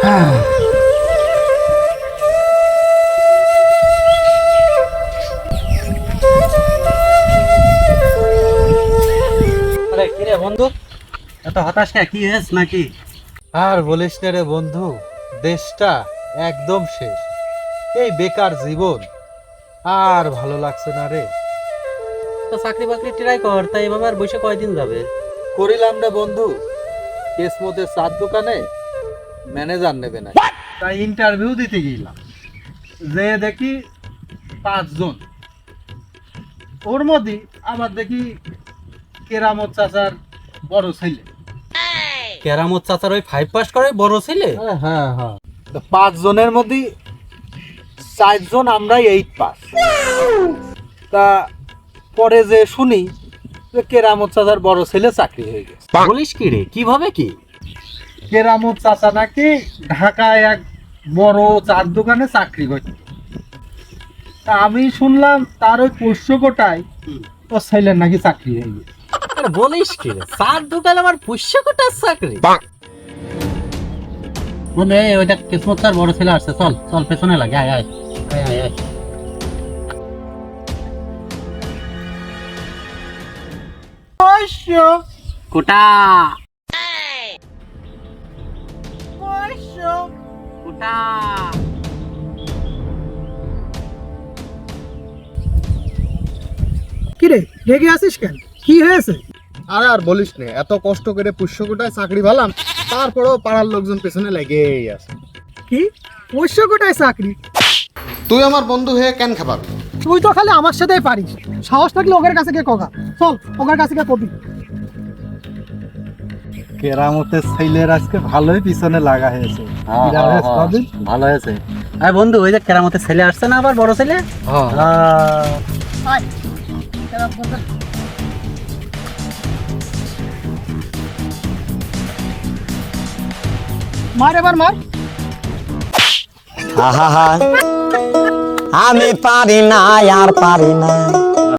আরে কিরে বন্ধু? এত হতাশ কে? কি হয়েছে নাকি? আর বলিস না রে বন্ধু দেশটা একদম শেষ। এই বেকার জীবন আর ভালো লাগছে না রে। তো চাকরি বাকরি ট্রাই কর তাই এভাবে আর বসে কয়দিন যাবে? করিলাম রে বন্ধু কেস মধ্যে চার দোকানে ম্যানেজার নেবে না তাই ইন্টারভিউ দিতে গেলাম। যে দেখি পাঁচজন। ওর মধ্যে আবার দেখি কেরামত চাচার বড় ছেলে। কেরামত চাচার ওই ফাইভ পাস করে বড় ছেলে? হ্যাঁ হ্যাঁ পাঁচ জনের মধ্যে চারজন আমরা এইট পাস তা পরে যে শুনি যে কেরামত চাচার বড় ছেলে চাকরি হয়ে গেছে। বলিস কি রে? কীভাবে কি? কেরামত চাচা নাকি ঢাকায় এক বড় চার দোকানে চাকরি করত তা আমি শুনলাম তার ওই পোষ্য কোটায় ও ছেলের নাকি চাকরি হয়ে গেছে। বলিস কি চার দোকান আমার পুষ্য কোটার চাকরি? ওইটা কিসমত বড় ছেলে আসছে চল চল পেছনে লাগে আয় আয় আয় আয় আয়। কোটা। কোটা কিরে রেগে আছিস কেন? কি হয়েছে? আরে আর বলিস না এত কষ্ট করে পুষ্যকোটায় চাকরি ভালাম তারপরেও পাড়ার লোকজন পেছনে লেগেই আছে। কি? পোষ্য কোটায় চাকরি? তুই আমার বন্ধু হয়ে কেন খাবার? তুই তো খালি আমার সাথেই পারিস। সাহস থাকলে ওদের কাছে কে কগা। চল ওদের কাছে কে কবি। কেরামতের ছেলের আজকে ভালোই পিছনে লাগা হয়েছে। কিরা হয়েছে কদিন? ভালো হয়েছে। আরে বন্ধু ওই যে কেরামতের ছেলে আসছে না আবার বড় ছেলে? হ্যাঁ। মার এবার মার। আহা আমি পারি না আর পারি না।